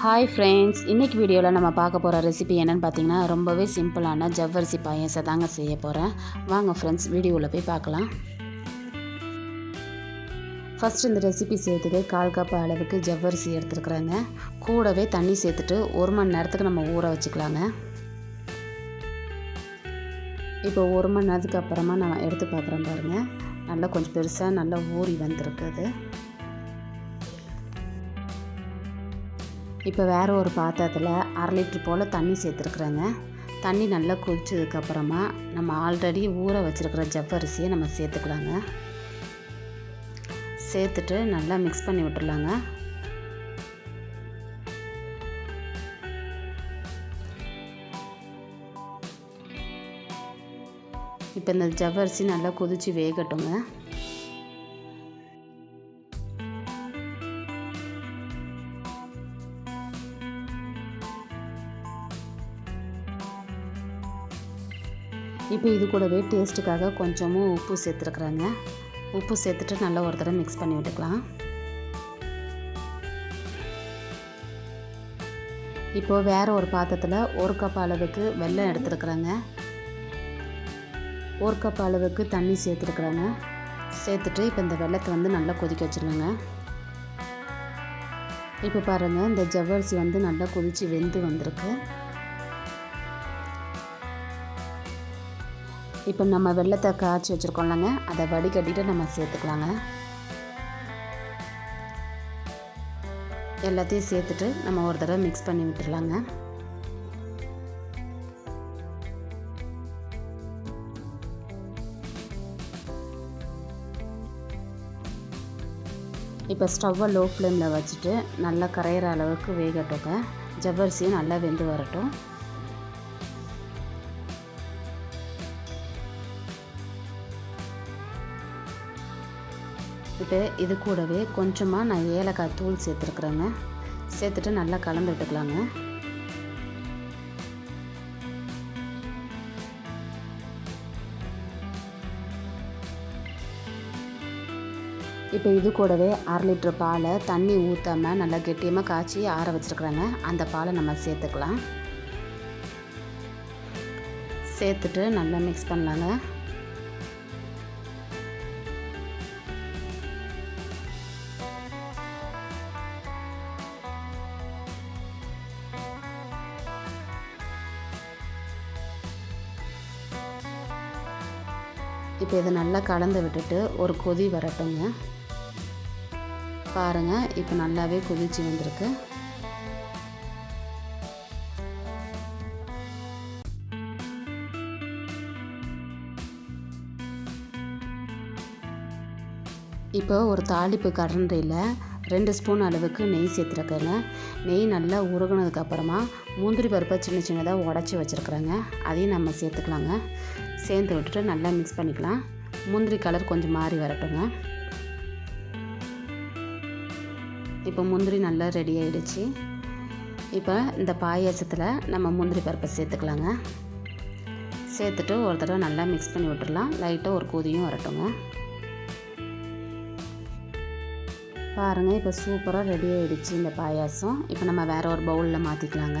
Hi friends இன்றைக்கி வீடியோவில் நம்ம பார்க்க போகிற ரெசிபி என்னென்னு பார்த்தீங்கன்னா ரொம்பவே சிம்பிளான ஜவ்வரிசி பாயசை தாங்க செய்ய போகிறேன் வாங்க ஃப்ரெண்ட்ஸ் வீடியோவில் போய் பார்க்கலாம். ஃபஸ்ட் இந்த ரெசிபி செய்யறதுக்கு கால் கப் அளவுக்கு ஜவ்வரிசி எடுத்துருக்குறேங்க. கூடவே தண்ணி சேர்த்துட்டு ஒரு மணி நேரத்துக்கு நம்ம ஊற வச்சுக்கலாங்க. இப்போ ஒரு மணி நேரத்துக்கு அப்புறமா நான் எடுத்து பார்க்குறேன் பாருங்கள் நல்லா கொஞ்சம் பெருசாக நல்லா ஊறி வந்திருக்குது. இப்போ வேறு ஒரு பாத்திரத்தில் அரை லிட்ரு போல் தண்ணி சேர்த்துருக்குறேங்க. தண்ணி நல்லா கொதிச்சதுக்கப்புறமா நம்ம ஆல்ரெடி ஊற வச்சுருக்கிற ஜவ்வரிசியை நம்ம சேர்த்துக்கலாங்க. சேர்த்துட்டு நல்லா மிக்ஸ் பண்ணி விட்டுடலாங்க இப்போ இந்த ஜவ்வரிசி நல்லா கொதித்து வேகட்டுங்க. இப்போ இது கூடவே டேஸ்ட்டுக்காக கொஞ்சமும் உப்பு சேர்த்துருக்குறேங்க. உப்பு சேர்த்துட்டு நல்லா ஒரு தடவை மிக்ஸ் பண்ணி விட்டுக்கலாம். இப்போது வேறு ஒரு பாத்திரத்தில் ஒரு கப் அளவுக்கு வெல்லம் எடுத்துருக்குறேங்க. ஒரு கப் அளவுக்கு தண்ணி சேர்த்துருக்குறேங்க. சேர்த்துட்டு இப்போ இந்த வெள்ளத்தை வந்து நல்லா கொதிக்க வச்சுருங்க இப்போ பாருங்கள் இந்த ஜவ்வரிசி வந்து நல்லா கொதித்து வெந்து வந்திருக்கு. இப்போ நம்ம வெள்ளத்தை காய்ச்சி வச்சுருக்கோம்லங்க. அதை வடிகட்டிட்டு நம்ம சேர்த்துக்கலாங்க. எல்லாத்தையும் சேர்த்துட்டு நம்ம ஒரு தடவை மிக்ஸ் பண்ணி விட்டுடலாங்க இப்போ ஸ்டவ்வை லோ ஃப்ளேமில் வச்சுட்டு நல்லா கரையிற அளவுக்கு வேகட்டுங்க ஜவ்வரிசியும் நல்லா வெந்து வரட்டும். இப்போ இது கூடவே கொஞ்சமாக நான் ஏலக்காய் தூள் சேர்த்துருக்குறேங்க. சேர்த்துட்டு நல்லா கலந்து விட்டுக்கலாங்க. இப்போ இது கூடவே அரை லிட்ரு பாலை தண்ணி ஊற்றாமல் நல்லா கெட்டியமாக காய்ச்சி ஆற வச்சுருக்குறேங்க. அந்த பாலை நம்ம சேர்த்துக்கலாம். சேர்த்துட்டு நல்லா மிக்ஸ் பண்ணலாங்க. இப்போ இதை நல்லா கலந்து விட்டுட்டு ஒரு கொதி வரட்டுங்க. பாருங்கள் இப்போ நல்லாவே கொதிச்சு வந்திருக்கு. இப்போ ஒரு தாளிப்பு கடன்றையில் ரெண்டு ஸ்பூன் அளவுக்கு நெய் சேர்த்துருக்கேங்க. நெய் நல்லா உருகினதுக்கப்புறமா முந்திரி பருப்பை சின்ன சின்னதாக உடச்சி வச்சுருக்குறேங்க. அதையும் நம்ம சேர்த்துக்கலாங்க. சேர்த்து விட்டுட்டு நல்லா மிக்ஸ் பண்ணிக்கலாம். முந்திரி கலர் கொஞ்சம் மாறி வரட்டுங்க. இப்போ முந்திரி நல்லா ரெடி ஆகிடுச்சு இப்போ இந்த பாயாசத்தில் நம்ம முந்திரி பருப்பை சேர்த்துக்கலாங்க. சேர்த்துட்டு ஒரு தடவை நல்லா மிக்ஸ் பண்ணி விட்டுடலாம் லைட்டாக ஒரு கொதியும் வரட்டுங்க. பாருங்கள் இப்போ சூப்பராக ரெடி ஆகிடுச்சு இந்த பாயாசம். இப்போ நம்ம வேறு ஒரு பவுலில் மாற்றிக்கலாங்க